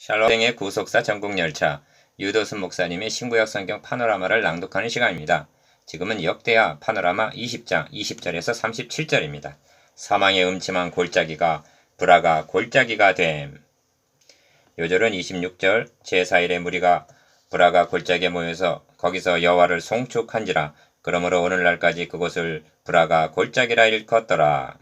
샬롯행의 구속사 전국열차 유도순 목사님의 신구약 성경 파노라마를 낭독하는 시간입니다. 지금은 역대하 파노라마 20장 20절에서 37절입니다. 사망의 음침한 골짜기가 브라가 골짜기가 됨. 요절은 26절 제4일의 무리가 브라가 골짜기에 모여서 거기서 여호와를 송축한지라 그러므로 오늘날까지 그곳을 브라가 골짜기라 일컫더라.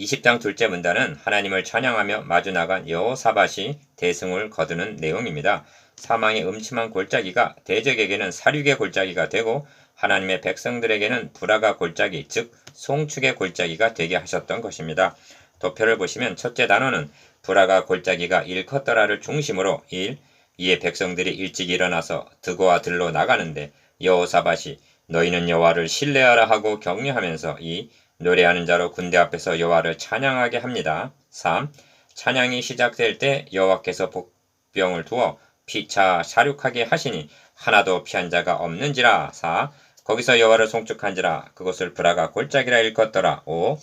20장 둘째 문단은 하나님을 찬양하며 마주 나간 여호사밧이 대승을 거두는 내용입니다. 사망의 음침한 골짜기가 대적에게는 사륙의 골짜기가 되고 하나님의 백성들에게는 불화가 골짜기 즉 송축의 골짜기가 되게 하셨던 것입니다. 도표를 보시면 첫째 단어는 불화가 골짜기가 일컸더라를 중심으로 1. 이에 백성들이 일찍 일어나서 드고와 들로 나가는데 여호사밧이 너희는 여호와를 신뢰하라 하고 격려하면서 2. 노래하는 자로 군대 앞에서 여호와를 찬양하게 합니다. 3. 찬양이 시작될 때 여호와께서 복병을 두어 피차 사륙하게 하시니 하나도 피한 자가 없는지라 4. 거기서 여호와를 송축한지라 그곳을 브라가 골짜기라 일컫더라 5.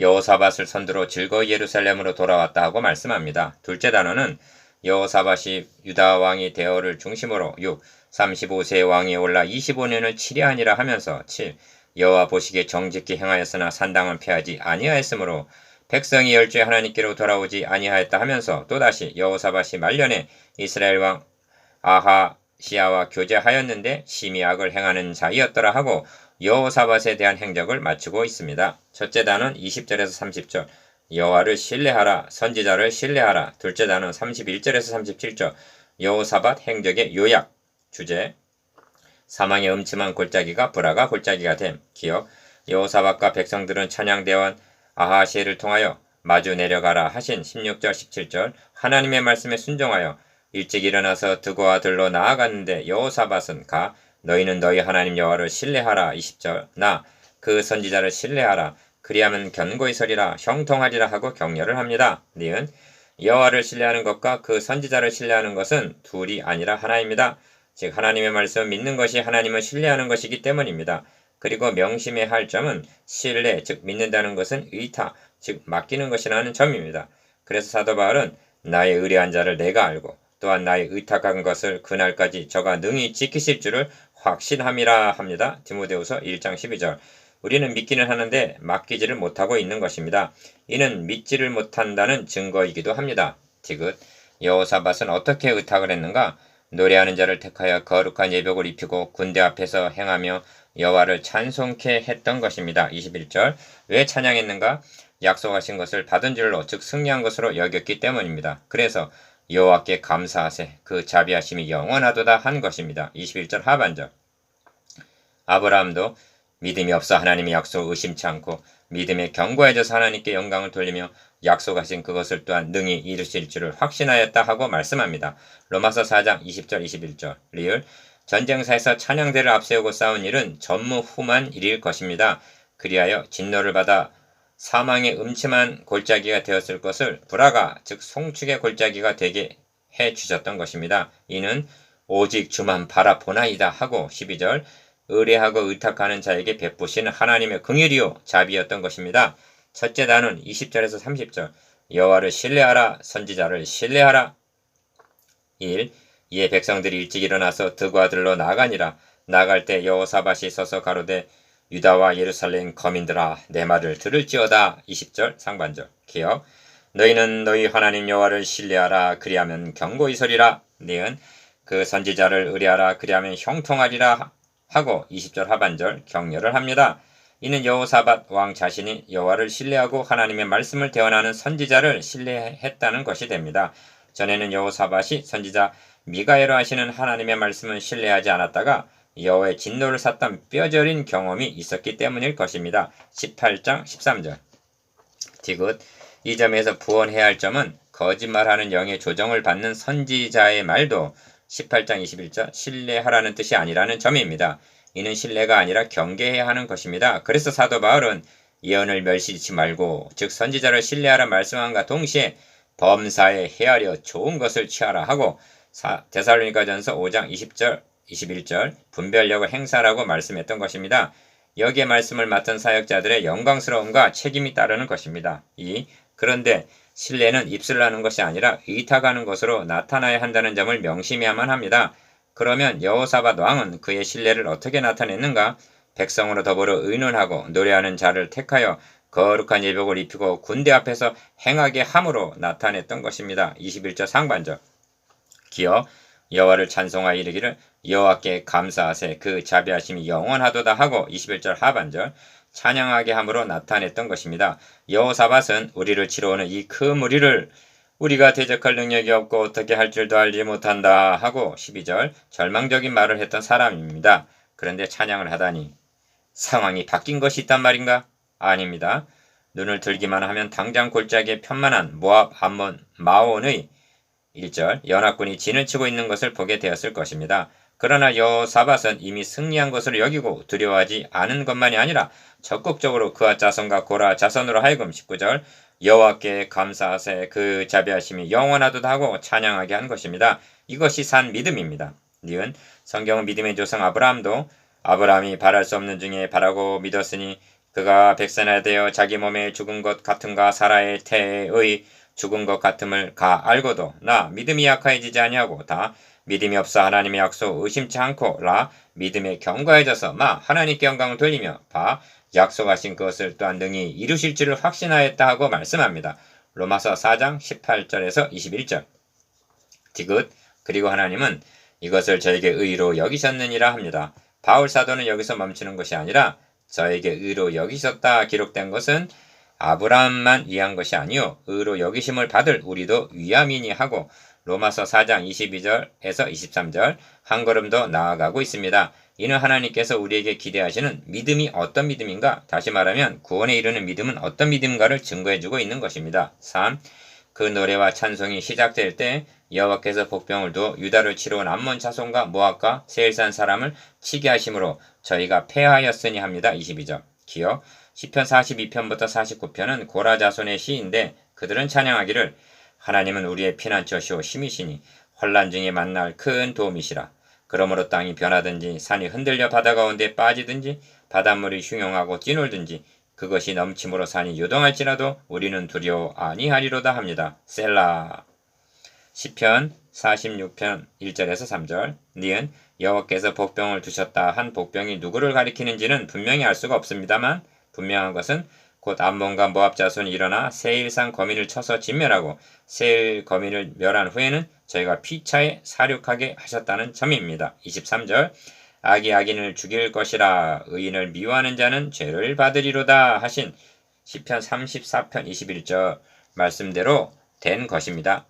여호사밧을 선두로 즐거이 예루살렘으로 돌아왔다 하고 말씀합니다. 둘째 단어는 여호사밧이 유다 왕이 대어를 중심으로 6. 35세 왕이 올라 25년을 치리하니라 하면서 7. 여호와 보시기에 정직히 행하였으나 산당은 피하지 아니하였으므로 백성이 열주에 하나님께로 돌아오지 아니하였다 하면서 또다시 여호사밧이 말년에 이스라엘 왕 아하시아와 교제하였는데 심히 악을 행하는 자이었더라 하고 여호사밧에 대한 행적을 마치고 있습니다. 첫째 단은 20절에서 30절. 여호와를 신뢰하라 선지자를 신뢰하라. 둘째 단은 31절에서 37절. 여호사밧 행적의 요약. 주제 사망의 음침한 골짜기가 브라가 골짜기가 됨. 기억 여호사밧과 백성들은 찬양대원 아하시엘을 통하여 마주 내려가라 하신 16절 17절 하나님의 말씀에 순종하여 일찍 일어나서 드고와 들로 나아갔는데 여호사밧은 가 너희는 너희 하나님 여호와를 신뢰하라 20절 나 그 선지자를 신뢰하라 그리하면 견고히 서리라 형통하리라 하고 격려를 합니다. 니은 여호와를 신뢰하는 것과 그 선지자를 신뢰하는 것은 둘이 아니라 하나입니다. 즉 하나님의 말씀을 믿는 것이 하나님을 신뢰하는 것이기 때문입니다. 그리고 명심해야 할 점은 신뢰, 즉 믿는다는 것은 의타, 즉 맡기는 것이라는 점입니다. 그래서 사도 바울은 나의 의뢰한 자를 내가 알고 또한 나의 의탁한 것을 그날까지 저가 능히 지키실 줄을 확신함이라 합니다. 디모데후서 1장 12절. 우리는 믿기는 하는데 맡기지를 못하고 있는 것입니다. 이는 믿지를 못한다는 증거이기도 합니다. 디귿 여호사밧은 어떻게 의탁을 했는가? 노래하는 자를 택하여 거룩한 예복을 입히고 군대 앞에서 행하며 여호와를 찬송케 했던 것입니다. 21절 왜 찬양했는가? 약속하신 것을 받은 줄로 즉 승리한 것으로 여겼기 때문입니다. 그래서 여호와께 감사하세 그 자비하심이 영원하도다 한 것입니다. 21절 하반절 아브라함도 믿음이 없어 하나님의 약속 의심치 않고 믿음에 견고해져서 하나님께 영광을 돌리며 약속하신 그것을 또한 능히 이루실 줄을 확신하였다 하고 말씀합니다. 로마서 4장 20절 21절 리을 전쟁사에서 찬양대를 앞세우고 싸운 일은 전무후만 일일 것입니다. 그리하여 진노를 받아 사망의 음침한 골짜기가 되었을 것을 브라가 즉 송축의 골짜기가 되게 해 주셨던 것입니다. 이는 오직 주만 바라보나이다 하고 12절 의뢰하고 의탁하는 자에게 베푸시는 하나님의 긍휼이요 자비였던 것입니다. 첫째 단은 20절에서 30절. 여호와를 신뢰하라 선지자를 신뢰하라. 1. 이에 백성들이 일찍 일어나서 드과 들로 나가니라. 나갈 때 여호사밧이 서서 가로되 유다와 예루살렘 거민들아 내 말을 들을지어다. 20절 상반절. 기억 너희는 너희 하나님 여호와를 신뢰하라. 그리하면 경고히 서리라. 니은 그 선지자를 의뢰하라. 그리하면 형통하리라. 하고 20절 하반절 격려를 합니다. 이는 여호사밧 왕 자신이 여호와를 신뢰하고 하나님의 말씀을 대언하는 선지자를 신뢰했다는 것이 됩니다. 전에는 여호사밧이 선지자 미가엘로 하시는 하나님의 말씀을 신뢰하지 않았다가 여호와의 진노를 샀던 뼈저린 경험이 있었기 때문일 것입니다. 18장 13절 디귿 이 점에서 부원해야 할 점은 거짓말하는 영의 조정을 받는 선지자의 말도 18장 21절 신뢰하라는 뜻이 아니라는 점입니다. 이는 신뢰가 아니라 경계해야 하는 것입니다. 그래서 사도 바울은 예언을 멸시치 말고 즉 선지자를 신뢰하라 말씀함과 동시에 범사에 헤아려 좋은 것을 취하라 하고 데살로니가전서 5장 20절 21절 분별력을 행사라고 말씀했던 것입니다. 여기에 말씀을 맡은 사역자들의 영광스러움과 책임이 따르는 것입니다. 이 그런데 신뢰는 입술을 하는 것이 아니라 의탁하는 것으로 나타나야 한다는 점을 명심해야만 합니다. 그러면 여호사밧 왕은 그의 신뢰를 어떻게 나타냈는가? 백성으로 더불어 의논하고 노래하는 자를 택하여 거룩한 예복을 입히고 군대 앞에서 행하게 함으로 나타냈던 것입니다. 21절 상반절 기어 여호와를 찬송하여 이르기를 여호와께 감사하세 그 자비하심이 영원하도다 하고 21절 하반절 찬양하게 함으로 나타냈던 것입니다. 여호사밧은 우리를 치러오는 이 큰 무리를 우리가 대적할 능력이 없고 어떻게 할 줄도 알지 못한다 하고 12절 절망적인 말을 했던 사람입니다. 그런데 찬양을 하다니 상황이 바뀐 것이 있단 말인가? 아닙니다. 눈을 들기만 하면 당장 골짜기에 편만한 모압 암몬 마온의 1절 연합군이 진을 치고 있는 것을 보게 되었을 것입니다. 그러나 여호사밧은 이미 승리한 것으로 여기고 두려워하지 않은 것만이 아니라 적극적으로 그와 자손과 고라 자손으로 하여금 19절 여호와께 감사하세 그 자비하심이 영원하도다 하고 찬양하게 한 것입니다. 이것이 산 믿음입니다. 니은 성경은 믿음의 조상 아브라함도 아브라함이 바랄 수 없는 중에 바라고 믿었으니 그가 백세나 되어 자기 몸에 죽은 것 같은가 사라의 태의 죽은 것 같음을 가 알고도 나 믿음이 약해지지 아니하고 다 믿음이 없어 하나님의 약속 의심치 않고 라 믿음에 경과해져서 마 하나님께 영광을 돌리며 바 약속하신 것을 또한 능히 이루실 줄을 확신하였다 하고 말씀합니다. 로마서 4장 18절에서 21절 디귿 그리고 하나님은 이것을 저에게 의로 여기셨느니라 합니다. 바울 사도는 여기서 멈추는 것이 아니라 저에게 의로 여기셨다 기록된 것은 아브라함만 위한 것이 아니요 의로 여기심을 받을 우리도 위함이니 하고 로마서 4장 22절에서 23절 한 걸음 더 나아가고 있습니다. 이는 하나님께서 우리에게 기대하시는 믿음이 어떤 믿음인가? 다시 말하면 구원에 이르는 믿음은 어떤 믿음인가를 증거해주고 있는 것입니다. 3. 그 노래와 찬송이 시작될 때 여호와께서 복병을 두어 유다를 치러 온 암몬 자손과 모압과 세일산 사람을 치게 하심으로 저희가 패하였으니 합니다. 22절. 기억 시편 42편부터 49편은 고라 자손의 시인데 그들은 찬양하기를 하나님은 우리의 피난처시오 힘이시니 환란 중에 만날 큰 도움이시라. 그러므로 땅이 변하든지 산이 흔들려 바다 가운데 빠지든지 바닷물이 흉용하고 뛰놀든지 그것이 넘침으로 산이 요동할지라도 우리는 두려워 아니하리로다 합니다. 셀라. 시편 46편 1절에서 3절 니은 여호와께서 복병을 두셨다 한 복병이 누구를 가리키는지는 분명히 알 수가 없습니다만 분명한 것은 곧 암몬과 모압 자손이 일어나 세일산 거민을 쳐서 진멸하고 세일 거민을 멸한 후에는 저희가 피차에 사륙하게 하셨다는 점입니다. 23절 악이 악인을 죽일 것이라 의인을 미워하는 자는 죄를 받으리로다 하신 시편 34편 21절 말씀대로 된 것입니다.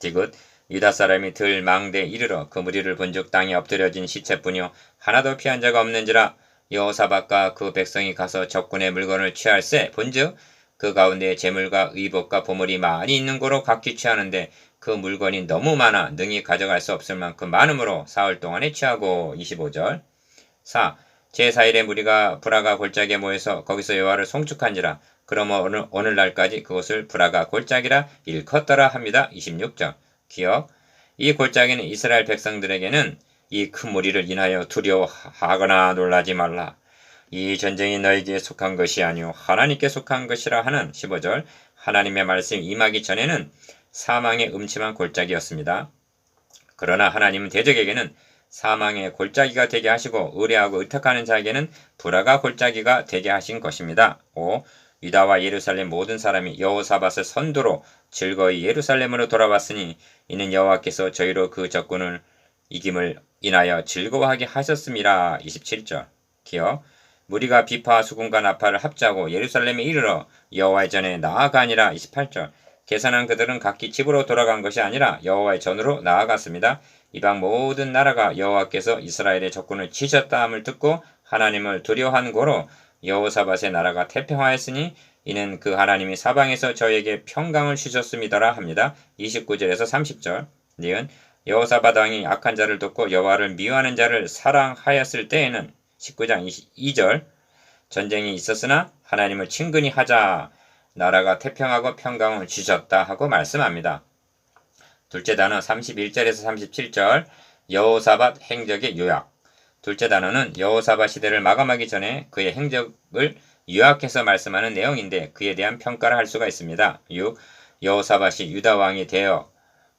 디귿 유다 사람이 들 망대 이르러 그 무리를 본즉 땅에 엎드려진 시체뿐이요 하나도 피한 자가 없는지라 여호사밧과 그 백성이 가서 적군의 물건을 취할세 본즉 그 가운데 재물과 의복과 보물이 많이 있는 고로 각기 취하는데 그 물건이 너무 많아 능히 가져갈 수 없을 만큼 많으므로 사흘 동안에 취하고 25절 4. 제4일의 무리가 브라가 골짜기에 모여서 거기서 여호와를 송축한지라 그러므 오늘, 오늘날까지 그것을 브라가 골짜기라 일컫더라 합니다. 26절 기억 이 골짜기는 이스라엘 백성들에게는 이 큰 무리를 인하여 두려워하거나 놀라지 말라. 이 전쟁이 너에게 속한 것이 아니오 하나님께 속한 것이라 하는 15절 하나님의 말씀 임하기 전에는 사망의 음침한 골짜기였습니다. 그러나 하나님은 대적에게는 사망의 골짜기가 되게 하시고 의뢰하고 의탁하는 자에게는 불화가 골짜기가 되게 하신 것입니다. 5. 유다와 예루살렘 모든 사람이 여호사밧을 선두로 즐거이 예루살렘으로 돌아왔으니 이는 여호와께서 저희로 그 적군을 이김을 인하여 즐거워하게 하셨습니다. 27절 기억 무리가 비파 수군과 나팔을 합자고 예루살렘에 이르러 여호와의 전에 나아가니라 28절 계산한 그들은 각기 집으로 돌아간 것이 아니라 여호와의 전으로 나아갔습니다. 이방 모든 나라가 여호와께서 이스라엘의 적군을 치셨다함을 듣고 하나님을 두려워한 고로 여호사밧의 나라가 태평하였으니 이는 그 하나님이 사방에서 저에게 평강을 주셨습니다라 합니다. 29절에서 30절 니은 여호사밧 왕이 악한 자를 돕고 여호와를 미워하는 자를 사랑하였을 때에는 19장 22절 전쟁이 있었으나 하나님을 친근히 하자 나라가 태평하고 평강을 주셨다 하고 말씀합니다. 둘째 단어 31절에서 37절 여호사밧 행적의 요약 둘째 단어는 여호사밧 시대를 마감하기 전에 그의 행적을 유학해서 말씀하는 내용인데 그에 대한 평가를 할 수가 있습니다. 6. 여호사밧이 유다 왕이 되어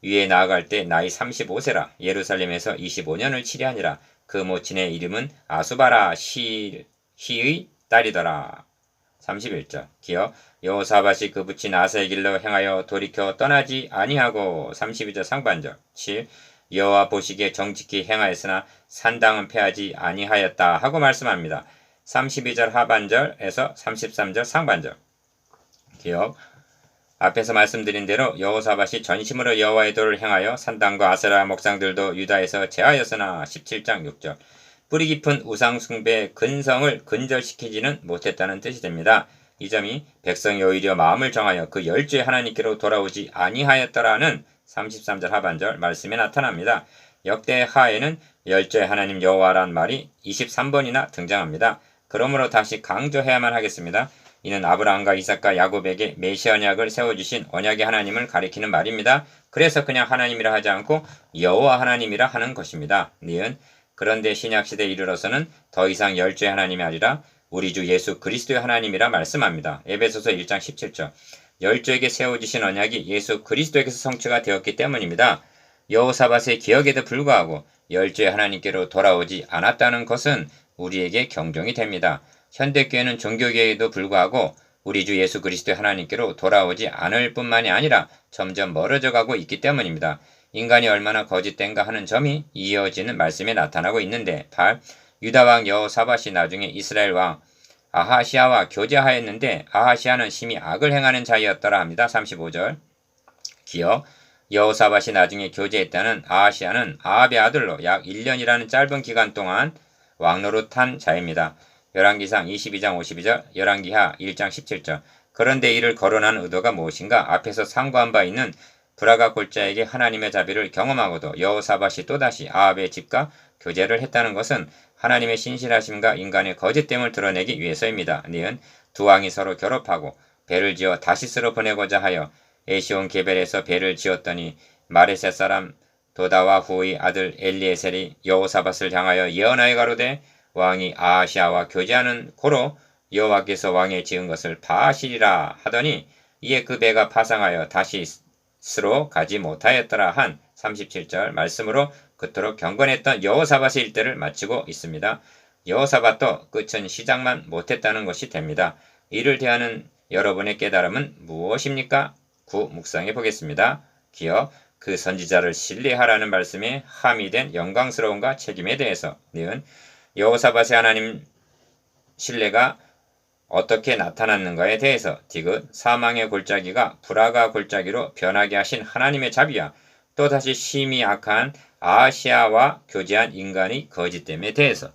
위에 나아갈 때 나이 35세라 예루살렘에서 25년을 치리하니라 그 모친의 이름은 아수바라 시, 히의 딸이더라. 31절. 기어 여호사밧이 그 붙인 아사의 길로 행하여 돌이켜 떠나지 아니하고 32절 상반절. 7 여호와 보시기에 정직히 행하였으나 산당은 패하지 아니하였다 하고 말씀합니다. 32절 하반절에서 33절 상반절. 기억 앞에서 말씀드린 대로 여호사밧이 전심으로 여호와의 도를 행하여 산당과 아세라 목상들도 유다에서 제하였으나 17장 6절 뿌리 깊은 우상 숭배의 근성을 근절시키지는 못했다는 뜻이 됩니다. 이 점이 백성이 오히려 마음을 정하여 그 열주의 하나님께로 돌아오지 아니하였더라는 33절 하반절 말씀에 나타납니다. 역대 하에는 열주의 하나님 여호와란 말이 23번이나 등장합니다. 그러므로 다시 강조해야만 하겠습니다. 이는 아브라함과 이삭과 야곱에게 메시 언약을 세워주신 언약의 하나님을 가리키는 말입니다. 그래서 그냥 하나님이라 하지 않고 여호와 하나님이라 하는 것입니다. 니은 그런데 신약시대에 이르러서는 더 이상 열주의 하나님이 아니라 우리 주 예수 그리스도의 하나님이라 말씀합니다. 에베소서 1장 17절 열주에게 세워주신 언약이 예수 그리스도에게서 성취가 되었기 때문입니다. 여호사밧의 기억에도 불구하고 열주의 하나님께로 돌아오지 않았다는 것은 우리에게 경종이 됩니다. 현대교회는 종교계에도 불구하고 우리 주 예수 그리스도의 하나님께로 돌아오지 않을 뿐만이 아니라 점점 멀어져 가고 있기 때문입니다. 인간이 얼마나 거짓된가 하는 점이 이어지는 말씀에 나타나고 있는데 8. 유다왕 여호사밧이 나중에 이스라엘 왕 아하시아와 교제하였는데 아하시아는 심히 악을 행하는 자이었더라 합니다. 35절 기억 여호사밧이 나중에 교제했다는 아하시아는 아합의 아들로 약 1년이라는 짧은 기간 동안 왕노릇한 자입니다. 열왕기상 22장 52절, 열왕기하 1장 17절. 그런데 이를 거론한 의도가 무엇인가? 앞에서 상고한 바 있는 브라가 골자에게 하나님의 자비를 경험하고도 여호사밧이 또다시 아합의 집과 교제를 했다는 것은 하나님의 신실하심과 인간의 거짓됨을 드러내기 위해서입니다. 니은 두 왕이 서로 결합하고 배를 지어 다시스로 보내고자 하여 에시온 게벨에서 배를 지었더니 마레셋 사람 도다와 후의 아들 엘리에셀이 여호사밧을 향하여 예언하여 가로되 왕이 아하시아와 교제하는 고로 여호와께서 왕에 지은 것을 파하시리라 하더니 이에 그 배가 파상하여 다시 스로 가지 못하였더라 한 37절 말씀으로 그토록 경건했던 여호사밧의 일대를 마치고 있습니다. 여호사밧도 끝은 시작만 못했다는 것이 됩니다. 이를 대하는 여러분의 깨달음은 무엇입니까? 구 묵상해 보겠습니다. 기어 그 선지자를 신뢰하라는 말씀에 함의된 영광스러움과 책임에 대해서 니은 여호사밧의 하나님 신뢰가 어떻게 나타났는가에 대해서 디귿 사망의 골짜기가 불화가 골짜기로 변하게 하신 하나님의 자비와 또다시 심히 악한 아시아와 교제한 인간의 거짓됨에 대해서